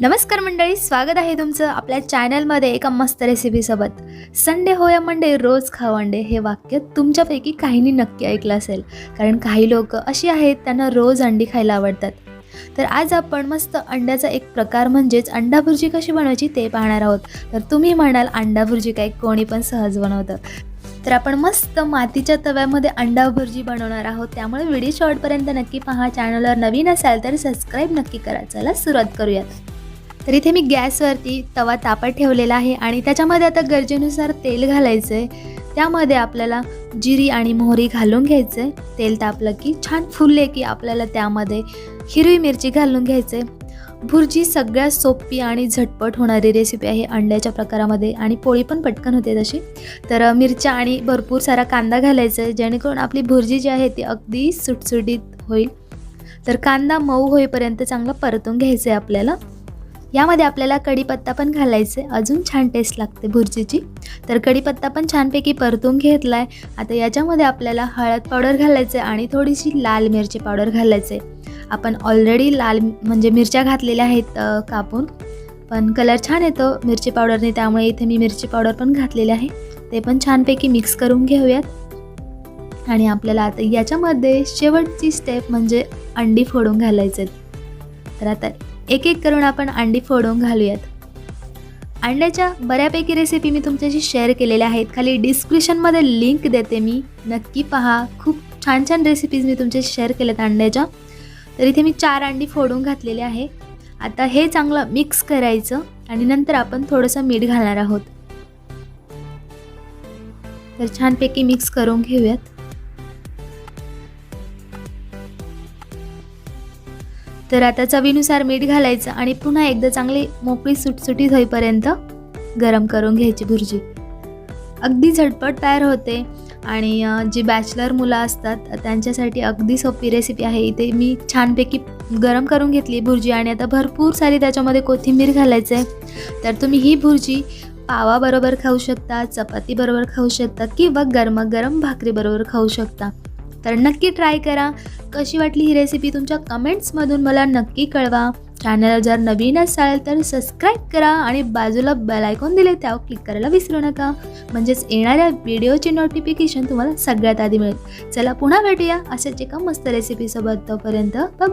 नमस्कार मंडळी स्वागत आहे तुमचं आपल्या चॅनलमध्ये एका मस्त रेसिपीसोबत संडे होया मंडे रोज खा अंडे हे वाक्य तुमच्यापैकी काहींनी नक्की ऐकलं असेल. कारण काही लोक अशी आहेत त्यांना रोज अंडी खायला आवडतात. तर आज आपण मस्त अंड्याचा एक प्रकार म्हणजेच अंडा भुर्जी कशी बनवायची ते पाहणार आहोत. तर तुम्ही म्हणाल अंडा भुर्जी काय? कोणी पण सहज बनवतं. तर आपण मस्त मातीच्या तव्यामध्ये अंडा भुर्जी बनवणार आहोत. त्यामुळे व्हिडिओ शॉर्टपर्यंत नक्की पहा. चॅनलवर नवीन असाल तर सबस्क्राईब नक्की करा. चला सुरुवात करूयात. तर इथे मी गॅसवरती तवा तापत ठेवलेला आहे आणि त्याच्यामध्ये आता गरजेनुसार तेल घालायचं आहे त्यामध्ये आपल्याला जिरी आणि मोहरी घालून घ्यायचं आहे तेल तापलं की छान फुलले की आपल्याला त्यामध्ये हिरवी मिरची घालून घ्यायचं आहे भुर्जी सगळ्यात सोपी आणि झटपट होणारी रेसिपी आहे अंड्याच्या प्रकारामध्ये आणि पोळी पण पटकन होते तशी. तर मिरच्या आणि भरपूर सारा कांदा घालायचा आहे जेणेकरून आपली भुर्जी जी आहे ती अगदी सुटसुटीत होईल. तर कांदा मऊ होईपर्यंत चांगला परतून घ्यायचं आहे आपल्याला. यामध्ये आपल्याला कढीपत्ता पण घालायचं. आहे अजून छान टेस्ट लागते भुर्जीची. तर कढीपत्ता पण छानपैकी परतून घेतला आहे आता याच्यामध्ये आपल्याला हळद पावडर घालायचं आहे आणि थोडीशी लाल मिरची पावडर घालायचं. आहे आपण ऑलरेडी लाल म्हणजे मिरच्या घातलेल्या आहेत कापून. पण कलर छान येतो मिरची पावडरने. त्यामुळे इथे मी मिरची पावडर पण घातलेली आहे. ते पण छानपैकी मिक्स करून घेऊयात. आणि आपल्याला आता याच्यामध्ये शेवटची स्टेप म्हणजे अंडी फोडून घालायचे तर आता एक एक करून आपण अंडी फोडून घालूयात. अंड्याच्या बऱ्यापैकी रेसिपी मी तुमच्याशी शेअर केलेल्या आहेत. खाली डिस्क्रिप्शनमध्ये लिंक देते मी. नक्की पहा. खूप छान छान रेसिपीज मी तुमच्याशी शेअर केल्यात अंड्याच्या. तर इथे मी चार अंडी फोडून घातलेले आहे. आता हे चांगलं मिक्स करायचं आणि नंतर आपण थोडंसं मीठ घालणार आहोत. तर छानपैकी मिक्स करून घेऊयात. तर आता चवीनुसार मीठ घालायचं आणि पुन्हा एकदा चांगली मोकळी सुटसुटीत होईपर्यंत गरम करून घ्यायची भुर्जी. अगदी झटपट तयार होते आणि जी बॅचलर मुलं असतात त्यांच्यासाठी अगदी सोपी रेसिपी आहे. इथे मी छानपैकी गरम करून घेतली भुर्जी आणि आता भरपूर सारी त्याच्यामध्ये कोथिंबीर घालायचं आहे तर तुम्ही ही भुर्जी पावाबरोबर खाऊ शकता चपातीबरोबर खाऊ शकता किंवा गरमागरम भाकरीबरोबर खाऊ शकता. तर नक्की ट्राय करा. कशी वाटली ही रेसिपी तुमच्या कमेंट्समधून मला नक्की कळवा. चॅनल जर नवीन असाल तर सबस्क्राईब करा आणि बाजूला बेल आयकॉन दिले त्यावर क्लिक करायला विसरू नका. म्हणजेच येणाऱ्या व्हिडिओची नोटिफिकेशन तुम्हाला सगळ्यात आधी मिळेल. चला पुन्हा भेटूया अशाच एका मस्त रेसिपीसोबत तोपर्यंत बाय